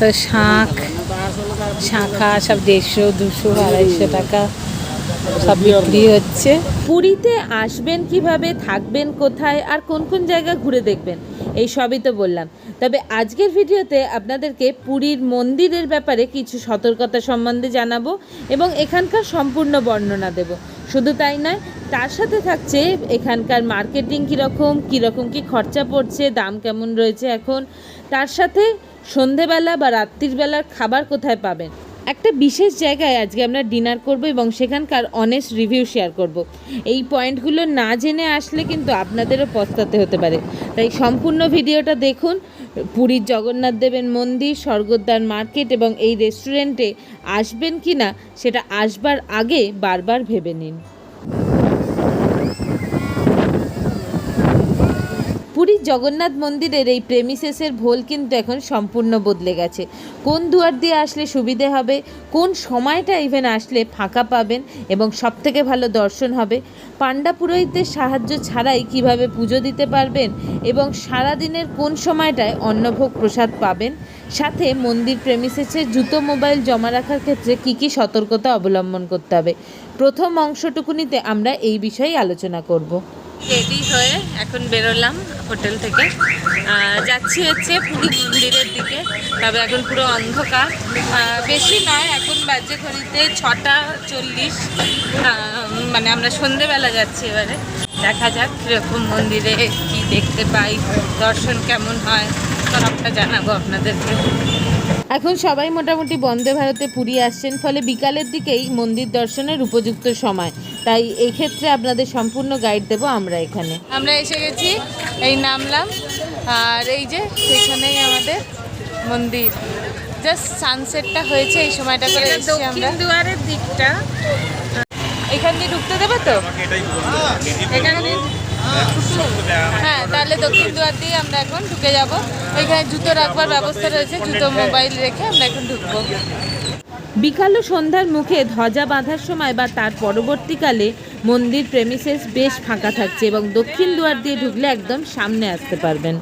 কত শাঁখ, শাঁখা, সব দেড়শো, দুশো, আড়াইশো টাকা সব বিক্রি হচ্ছে। পুরীতে আসবেন কীভাবে, থাকবেন কোথায়, আর কোন কোন জায়গা ঘুরে দেখবেন, এই সবই তো বললাম। তবে আজকের ভিডিওতে আপনাদেরকে পুরীর মন্দিরের ব্যাপারে কিছু সতর্কতা সম্বন্ধে জানাব এবং এখানকার সম্পূর্ণ বর্ণনা দেব। শুধু তাই নয়, তার সাথে থাকছে এখানকার মার্কেটিং কীরকম কীরকম কী খরচা পড়ছে, দাম কেমন রয়েছে এখন, তার সাথে সন্ধেবেলা বা রাত্রির বেলার খাবার কোথায় পাবেন? একটা বিশেষ জায়গায় আজকে আমরা ডিনার করব এবং সেখানকার অনেস্ট রিভিউ শেয়ার করব। এই পয়েন্টগুলো না জেনে আসলে কিন্তু আপনাদেরও পস্তাতে হতে পারে। তাই সম্পূর্ণ ভিডিওটা দেখুন। পুরীর জগন্নাথ দেবের মন্দির, স্বর্গদ্বার মার্কেট এবং এই রেস্টুরেন্টে আসবেন কি না সেটা আসবার আগে বারবার ভেবে নিন। পুরীর জগন্নাথ মন্দিরের এই প্রেমিসেসের ভোল কিন্তু এখন সম্পূর্ণ বদলে গেছে। কোন দুয়ার দিয়ে আসলে সুবিধে হবে, কোন সময়টা ইভেন আসলে ফাঁকা পাবেন এবং সবথেকে ভালো দর্শন হবে, পাণ্ডা পুরোহিতদের সাহায্য ছাড়াই কীভাবে পুজো দিতে পারবেন এবং সারাদিনের কোন সময়টায় অন্নভোগ প্রসাদ পাবেন, সাথে মন্দির প্রেমিসেসের জুতো মোবাইল জমা রাখার ক্ষেত্রে কী কী সতর্কতা অবলম্বন করতে হবে, প্রথম অংশটুকুনিতে আমরা এই বিষয়ে আলোচনা করব। রেডি হয়ে এখন বেরোলাম হোটেল থেকে। যাচ্ছি হচ্ছে পুরী মন্দিরের দিকে, তবে এখন পুরো অন্ধকার। বেশি নয়, এখন বাজে ঘড়িতে ছটা চল্লিশ। মানে আমরা সন্ধেবেলা যাচ্ছি এবারে। দেখা যাক কীরকম মন্দিরে কি দেখতে পাই, দর্শন কেমন হয় সবটা জানাব আপনাদেরকে। এখন সবাই মোটামুটি বন্দে ভারতে পুরী আসছেন ফলে বিকালের দিকেই মন্দির দর্শনের উপযুক্ত সময়। তাই এই ক্ষেত্রে আপনাদের সম্পূর্ণ গাইড দেবো আমরা এখানে। আমরা এসে গেছি এই নামলাম আর এই যে পেছনেই আমাদের মন্দির। জাস্ট সানসেটটা হয়েছে এই সময়টা করে এসেছি আমরা। দুয়ারের দিকটা। এখান দিয়ে ঢুকতে দেবে তো? এখানে দিয়ে- হ্যাঁ তাহলে দক্ষিণ দুয়ার দিয়ে আমরা এখন ঢুকে যাব। এখানে জুতো রাখবার ব্যবস্থা রয়েছে জুতো মোবাইল রেখে আমরা এখন ঢুকবো। বিকাল ও সন্ধ্যার মুখে ধ্বজা বাঁধার সময় বা তার পরবর্তীকালে মন্দির প্রেমিসেস বেশ ফাঁকা থাকছে এবং দক্ষিণ দুয়ার দিয়ে ঢুকলে একদম সামনে আসতে পারবেন।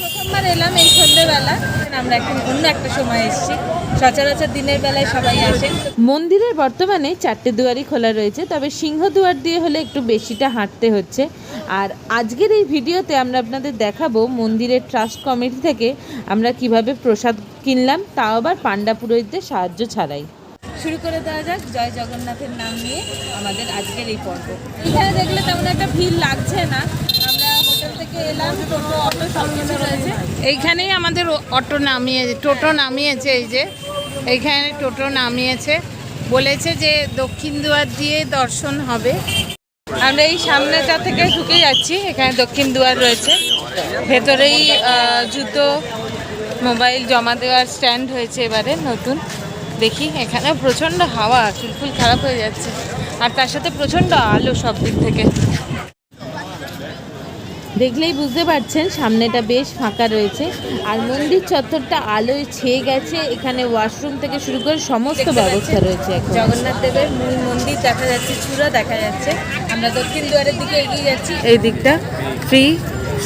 প্রথমবার এলাম এই সন্ধ্যেবেলা। আমরা এখন অন্য একটা সময় এসেছি। সচরাচর দিনের বেলায় সবাই আসেন মন্দিরের বর্তমানে চারটে দুয়ারই খোলা রয়েছে তবে সিংহ দুয়ার দিয়ে হলে একটু বেশিটা হাঁটতে হচ্ছে। আর আজকের এই ভিডিওতে আমরা আপনাদের দেখাবো মন্দিরের ট্রাস্ট কমিটি থেকে আমরা কীভাবে প্রসাদ কিনলাম তাও আবার পাণ্ডা পুরোহিতদের সাহায্য ছাড়াই। শুরু করে দেওয়া যাক জয় জগন্নাথের নাম নিয়ে আমাদের আজকের এই পর্ব। এখানে দেখলে তেমন একটা ভিড় লাগছে না। এইখানেই আমাদের অটো নামিয়ে, টোটো নামিয়েছে এই যে। এইখানে টোটো নামিয়েছে। বলেছে যে দক্ষিণ দুয়ার দিয়ে দর্শন হবে। আমরা এই সামনেটা থেকে ঢুকে যাচ্ছি। এখানে দক্ষিণ দুয়ার রয়েছে। ভেতরেই জুতো, মোবাইল জমা দেওয়ার স্ট্যান্ড হয়েছে এবারে, নতুন। দেখি, এখানে প্রচণ্ড হাওয়া, চুলফুল খারাপ হয়ে যাচ্ছে। আর তার সাথে প্রচণ্ড আলো সব দিক থেকে। দেখলেই বুঝতে পারছেন সামনেটা বেশ ফাঁকা রয়েছে। আর মন্দির চত্বরটা আলোয় ছেয়ে গেছে। এখানে ওয়াশরুম থেকে শুরু করে সমস্ত ব্যবস্থা রয়েছে জগন্নাথ দেবের মূল মন্দির দেখা যাচ্ছে চূড়া দেখা যাচ্ছে। আমরা দক্ষিণ দুয়ারের দিকে এগিয়ে যাচ্ছি। এই দিকটা free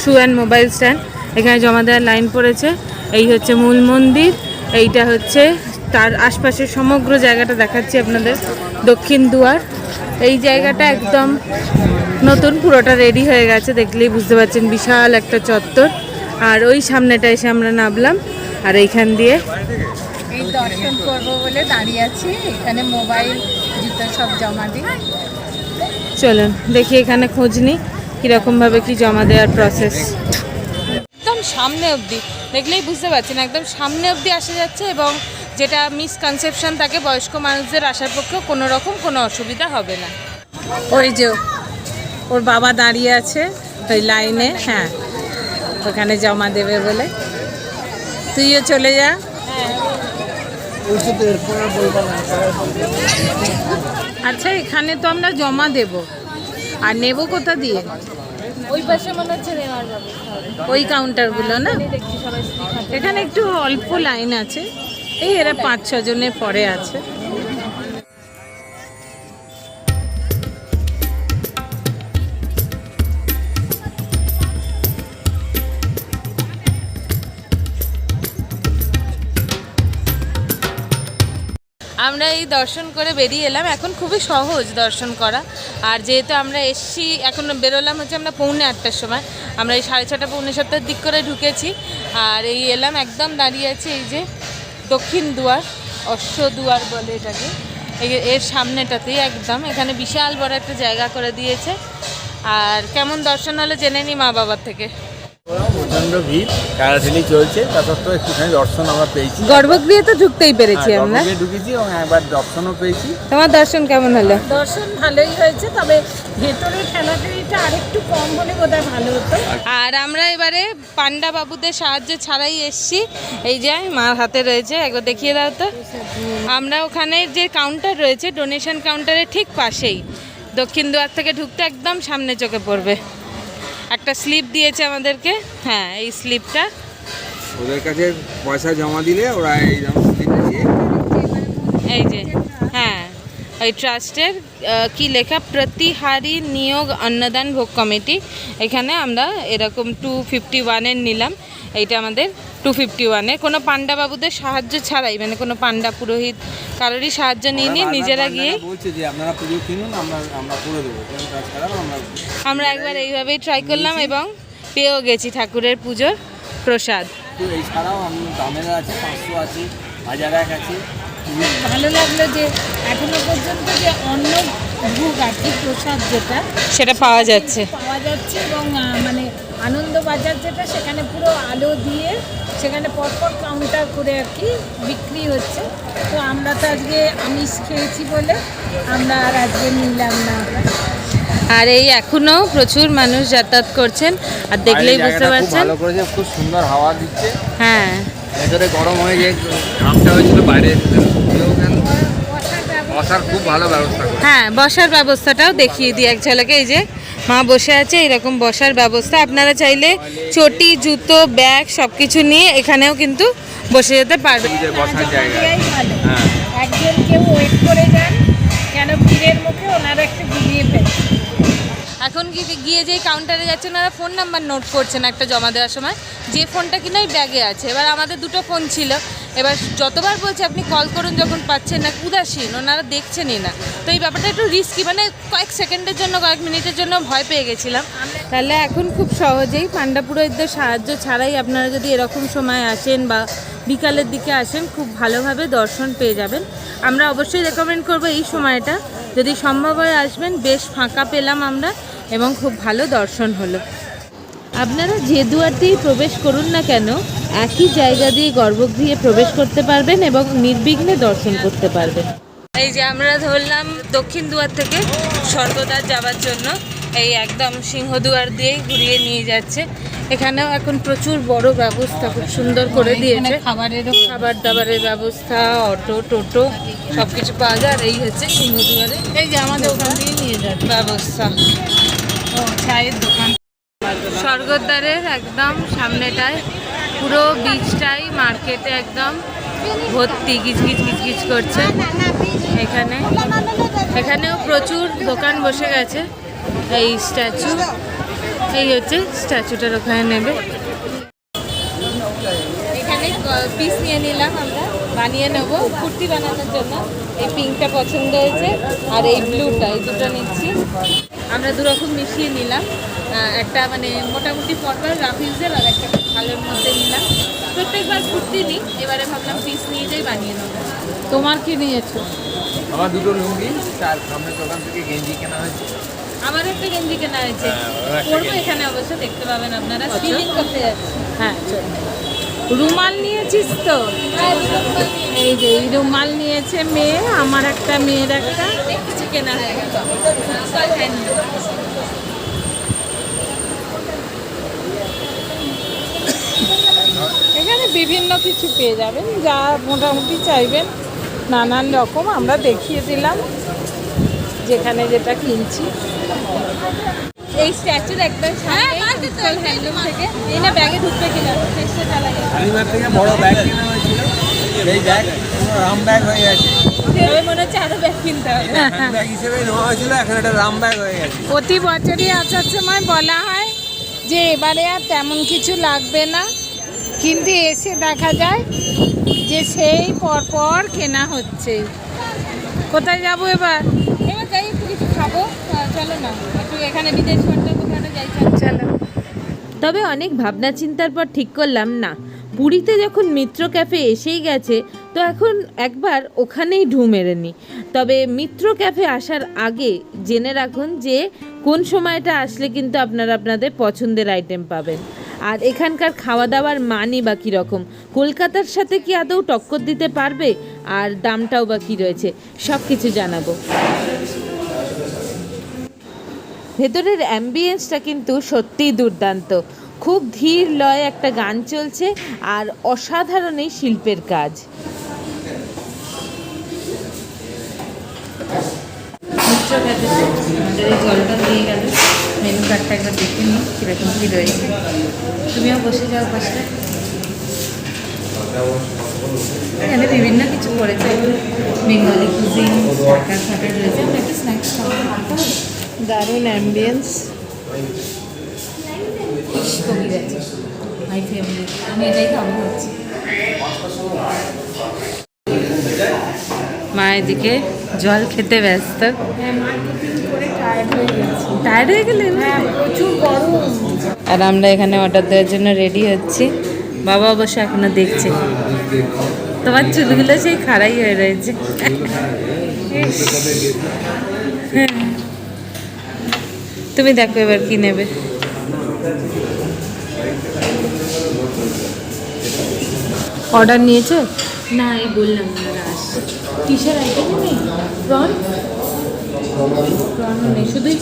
shoe and mobile stand এখানে জমা দেওয়ার লাইন পড়েছে। এই হচ্ছে মূল মন্দির। এইটা হচ্ছে তার আশপাশের সমগ্র জায়গাটা দেখাচ্ছি আপনাদের। দক্ষিণ দুয়ার। এই জায়গাটা একদম নতুন পুরোটা রেডি হয়ে গেছে দেখলেই বুঝতে পারছেন বিশাল একটা চত্বর। আর ওই সামনেটা এসে আমরা নামলাম আর এইখান দিয়ে এই দর্শন করব বলে দাঁড়িয়ে আছি। এখানে মোবাইল জুতো সব জমা দিই। চলুন দেখি এখানে খোঁজ নিই কীরকমভাবে কি জমা দেওয়ার প্রসেস একদম সামনে অবধি দেখলেই বুঝতে পারছেন একদম সামনে অবধি আসা যাচ্ছে এবং যেটা মিসকনসেপশন থাকে বয়স্ক মানুষদের আসার পক্ষেও কোনো রকম কোনো অসুবিধা হবে না। ওই যে ওর বাবা দাঁড়িয়ে আছে ওই লাইনে হ্যাঁ ওখানে জমা দেবে বলে। তুইও চলে যা। আচ্ছা এখানে তো আমরা জমা দেব। আর নেব কোথা দিয়ে? ওই পাশে মনে হচ্ছে ওই কাউন্টারগুলো না? এখানে একটু অল্প লাইন আছে। এই এরা পাঁচ, ছ জনের পরে আছে। আমরা এই দর্শন করে বেরিয়ে এলাম। এখন খুবই সহজ দর্শন করা। আর যেহেতু আমরা এসছি, এখন বেরোলাম হচ্ছে আমরা পৌনে আটটার সময়। আমরা এই সাড়ে ছটা, পৌনে সাতটার দিক করে ঢুকেছি। আর এই এলাম, একদম দাঁড়িয়ে আছে এই যে দক্ষিণ দুয়ার, অশ্ব দুয়ার বলে এটাকে। এর সামনেটাতেই একদম, এখানে বিশাল বড় একটা জায়গা করে দিয়েছে। আর কেমন দর্শন হলো জেনে নি মা বাবার থেকে। প্রচণ্ড ভিড় টানাটানি চলছে তা সত্ত্বেও একটুখানি দর্শন আমরা পেয়েছি। গর্ভগৃহে তো ঢুকতেই পেরেছি হ্যাঁ, আমরা। গর্ভগৃহে ঢুকেছি এবং একবার দর্শনও পেয়েছি। তোমার দর্শন কেমন হলো? দর্শন ভালোই হয়েছে তবে ভেতরে ঠেলাঠেলিটা আরেকটু কম হলে বোধহয় ভালো হতো। আর আমরা এবারে পান্ডা বাবুদের সাহায্য ছাড়াই এসছি। এই যে মার হাতে রয়েছে একবার দেখিয়ে দাও তো। আমরা ওখানে যে কাউন্টার রয়েছে ডোনেশন কাউন্টারের ঠিক পাশেই। দক্ষিণ দুয়ার থেকে ঢুকতে একদম সামনে চোখে পড়বে। একটা স্লিপ দিয়েছে আমাদেরকে। হ্যাঁ এই স্লিপটা ওদের কাছে পয়সা জমা দিলে ওরা এই স্লিপ দিয়ে এই যে হ্যাঁ ওই ট্রাস্টের কি লেখা প্রতিহারি নিয়োগ অন্নদান ভোগ কমিটি। এখানে আমরা এরকম টু ফিফটি ওয়ানের নিলাম। এইটা আমাদের টু ফিফটি ওয়ানের কোনো পান্ডা বাবুদের সাহায্য ছাড়াই মানে কোনো পান্ডা পুরোহিত কারোরই সাহায্য নিয়ে নিয়ে নিজেরা গিয়ে আমরা একবার এইভাবেই ট্রাই করলাম এবং পেয়েও গেছি ঠাকুরের পুজোর প্রসাদ। এছাড়াও আমি দামের আছে পাঁচশো আছে হাজার এক আছে। ভালো লাগল যে এখনও পর্যন্ত যে অন্য ভোগ আর কি প্রসাদ যেটা সেটা পাওয়া যাচ্ছে। পাওয়া যাচ্ছে এবং মানে আনন্দবাজার যেটা সেখানে পুরো আলো দিয়ে সেখানে পরপর কাউন্টার করে আর কি বিক্রি হচ্ছে। তো আমরা তো আজকে আমিষ খেয়েছি বলে আমরা আর আজকে নিলাম না। আর এই এখনও প্রচুর মানুষ যাতায়াত করছেন আর দেখলেই বুঝতে পারছেন। ভালো করেছে খুব সুন্দর হাওয়া দিচ্ছে। হ্যাঁ। ভেতরে গরম হয়ে যে ঘামটা হয়েছিল বাইরে বসার খুব ভালো ব্যবস্থা হ্যাঁ বসার ব্যবস্থাটাও দেখিয়ে দিই। এক ঝলকে এই যে মা বসে আছে এরকম বসার ব্যবস্থা। আপনারা চাইলে চটি জুতো ব্যাগ সব কিছু নিয়ে এখানেও কিন্তু বসে যেতে পারবেন। নিজের বসার জায়গা। হ্যাঁ। একজন কেউ ওয়েট করে যান কেন ভিড়ের মুখে ওনারা একটু ঘুরিয়ে ফেলে। এখন কি গিয়ে যে কাউন্টারে যাচ্ছেন ওনারা ফোন নাম্বার নোট করছেন একটা জমা দেওয়ার সময়। যে ফোনটা কিনা ওই ব্যাগে আছে। এবার আমাদের দুটো ফোন ছিল। এবার যতবার বলছে, আপনি কল করুন যখন পাচ্ছেন না, উদাসীন, ওনারা দেখছেনই না। তো এই ব্যাপারটা একটু রিস্কি মানে কয়েক সেকেন্ডের জন্য, কয়েক মিনিটের জন্য ভয় পেয়ে গেছিলাম। তাহলে এখন খুব সহজেই পান্ডা পুরোহিতদের সাহায্য ছাড়াই আপনারা যদি এরকম সময় আসেন বা বিকালের দিকে আসেন, খুব ভালোভাবে দর্শন পেয়ে যাবেন। আমরা অবশ্যই রেকমেন্ড করব এই সময়টা। যদি সম্ভব হয় আসবেন, বেশ ফাঁকা পেলাম আমরা এবং খুব ভালো দর্শন হলো। আপনারা যে দুয়ার দিয়ে প্রবেশ করুন না কেন একই জায়গা দিয়ে গর্ভগৃহে প্রবেশ করতে পারবেন এবং নির্বিঘ্নে দর্শন করতে পারবেন। এই যে আমরা ধরলাম দক্ষিণ দুয়ার থেকে স্বর্গদ্বার যাওয়ার জন্য এই একদম সিংহদুয়ার দিয়েই ঘুরিয়ে নিয়ে যাচ্ছে। এখানেও এখন প্রচুর বড় ব্যবস্থা খুব সুন্দর করে দিয়েছে। খাবারেরও খাবার দাবারের ব্যবস্থা অটো টোটো সব কিছু পাওয়া যায়। আর এই হচ্ছে সিংহদুয়ারে এই যে আমাদের ওখান দিয়ে নিয়ে যাচ্ছে। ব্যবস্থা। ও চায়ের দোকান। স্বর্গদ্বারের একদম সামনেটায় পুরো বিচটাই মার্কেটে একদম ভর্তি, গিজ গিজ গিজ গিজ করছে। এখানে, এখানেও প্রচুর দোকান বসে গেছে। এই স্ট্যাচু এই হচ্ছে স্ট্যাচুটার ওখানে নেবে। এখানে পিস নিয়ে নিলাম আমরা, বানিয়ে নেব। কুর্তি বানানোর জন্য। এই পিঙ্কটা পছন্দ হয়েছে, আর এই ব্লুটা এই দুটো নিচ্ছি। আমরা দুরকম মিশিয়ে নিলাম। একটা মানে মোটামুটি ফরওয়ার রাফিজের আর একটা খুব ভালোর মধ্যে নিলাম। প্রত্যেকবার কুর্তি নিই এবারে ভাবলাম পিস নিয়ে যাই বানিয়ে নেব। তোমার কি নিয়েছো? আমার দুটো লুঙ্গি তার সামনের দোকান থেকে গেঞ্জি কেনা হয়েছে। আমার একটা গেঞ্জি কেনা হয়েছে। হ্যাঁ, পরবো এখানে অবশ্য দেখতে পাবেন আপনারা। স্টিলিং করতে যাচ্ছি। হ্যাঁ চল। রুমাল নিয়েছিস তো? এই যে, এই রুমাল নিয়েছে মেয়ে, আমার একটা, মেয়ের একটা। এখানে বিভিন্ন কিছু পেয়ে যাবেন, যা মোটামুটি চাইবেন। নানান রকম, আমরা দেখিয়ে দিলাম, যেখানে যেটা কিনছি। এই স্ট্যাচুর একদম হ্যান্ডলুম থেকে। এই না ব্যাগে ঢুকবে কিনা? চেষ্টা চালাই শালিমার থেকে বড় ব্যাগ কেনা হয়েছিল এই ব্যাগ রাম ব্যাগ হয়ে গেছে। মনে হয়ে প্রতি বছরই আসার সময় বলা হয় যে এবারে আর তেমন কিছু লাগবে না। কিন্তু এসে দেখা যায় যে সেই পরপর কেনা হচ্ছে। কোথায় যাব এবার? এবার যাই একটু কিছু খাব। তবে অনেক ভাবনা চিন্তার পর ঠিক করলাম না। পুরীতে যখন মিত্র ক্যাফে এসেই গেছে, তো এখন একবার ওখানেই ঢু মেরে নি তবে মিত্র ক্যাফে আসার আগে জেনে রাখুন যে কোন সময়টা আসলে কিন্তু আপনারা আপনাদের পছন্দের আইটেম পাবেন। আর এখানকার খাওয়া দাওয়ার মানই বা কীরকম? কলকাতার সাথে কি আদৌ টক্কর দিতে পারবে? আর দামটাও বা কী রয়েছে? সব কিছু জানাব। ভেতরের অ্যাম্বিয়েন্সটা কিন্তু সত্যিই দুর্দান্ত। খুব ধীর লয় একটা গান চলছে আর অসাধারণ এই শিল্পের কাজ। জলটা দিয়ে মেনু কার্ডটা একবার দেখে নিই কীরকম কী রয়েছে তুমিও বসে যাও এখানে বিভিন্ন কিছু করেছে। বেঙ্গলি কুজিন শাকার ফাটার রয়েছে আমরা একটু স্ন্যাক্স খাব দারুণ অ্যাম্বিয়েন্স কবি আছে মাই ফেভারিট আমি এটাই খাব হচ্ছে মা এদিকে জল খেতে ব্যস্ত। টায়ার্ড হয়ে গেলেন? প্রচুর গরম। আর আমরা এখানে অর্ডার দেওয়ার জন্য রেডি হচ্ছি। বাবা অবশ্য এখনও দেখছে। তোমার চুলগুলো সেই খাড়াই হয়ে রয়েছে। তুমি দেখো এবার কি নেবে। অর্ডার নিয়েছে? না এই বললাম আসছে কিসের আইটেম নেই? প্রন প্রন নেই শুধুই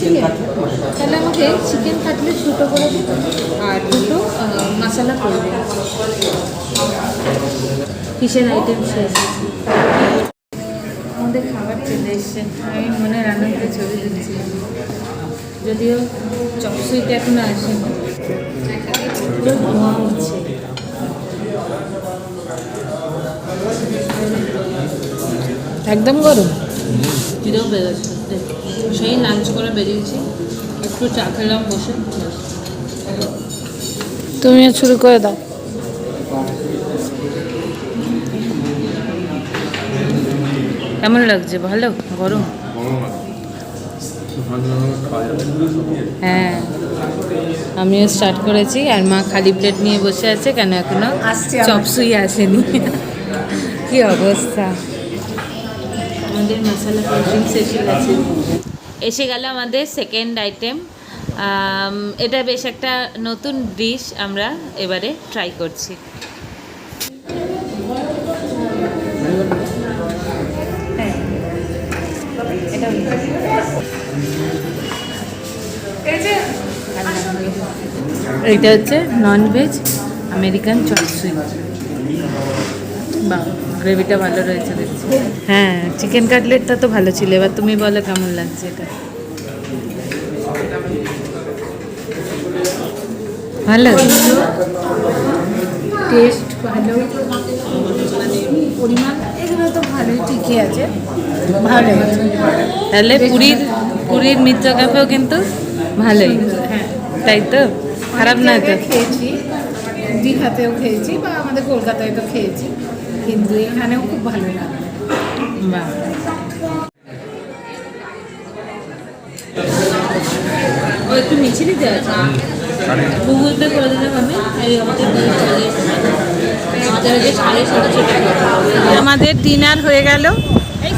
তাহলে আমাকে চিকেন কাটলেট ছোটো করে আর দুটো মশলা করে দিন। কিসের আইটেম শেষ? আমাদের খাবার চলে এসছে। আমি মনে রান্নাতে ছবি দিচ্ছি যদিও চপসুইটা এখনও আসেনি। পুরো ধোঁয়া উঠছে একদম গরম। খিদেও বেরোচ্ছে সেই লাঞ্চ করে বেরিয়েছি একটু চা খেলাম বসে। তুমিও শুরু করে দাও। কেমন লাগছে? ভালো? গরম? হ্যাঁ। আমিও স্টার্ট করেছি আর মা খালি প্লেট নিয়ে বসে আছে কেন এখনও। চপসুই আসেনি। কি অবস্থা? আমাদের মশলা কোল্ড ড্রিঙ্কস এসে গেছে এসে গেল আমাদের সেকেন্ড আইটেম এটা বেশ একটা নতুন ডিশ আমরা এবারে ট্রাই করছি। এটা হচ্ছে নন ভেজ আমেরিকান চপসুই বা গ্রেভিটা ভালো রয়েছে দেখছি। হ্যাঁ চিকেন কাটলেটটা তো ভালো ছিল। এবার তুমি বলো কেমন লাগছে এটা? ভালো। টেস্ট ভালো। পরিমাণ এগুলো তো ভালোই ঠিকই আছে। ভালো। তাহলে পুরীর পুরীর মিত্র ক্যাফেও কিন্তু ভালোই। হ্যাঁ। তাই তো? খারাপ না তো? খেয়েছি দীঘাতেও খেয়েছি বা আমাদের কলকাতায় তো খেয়েছি কিন্তু এখানেও খুব ভালো লাগে বাহ। একটু মিছিল গুগল পে করে হবে আমাদের ডিনার হয়ে গেল। এই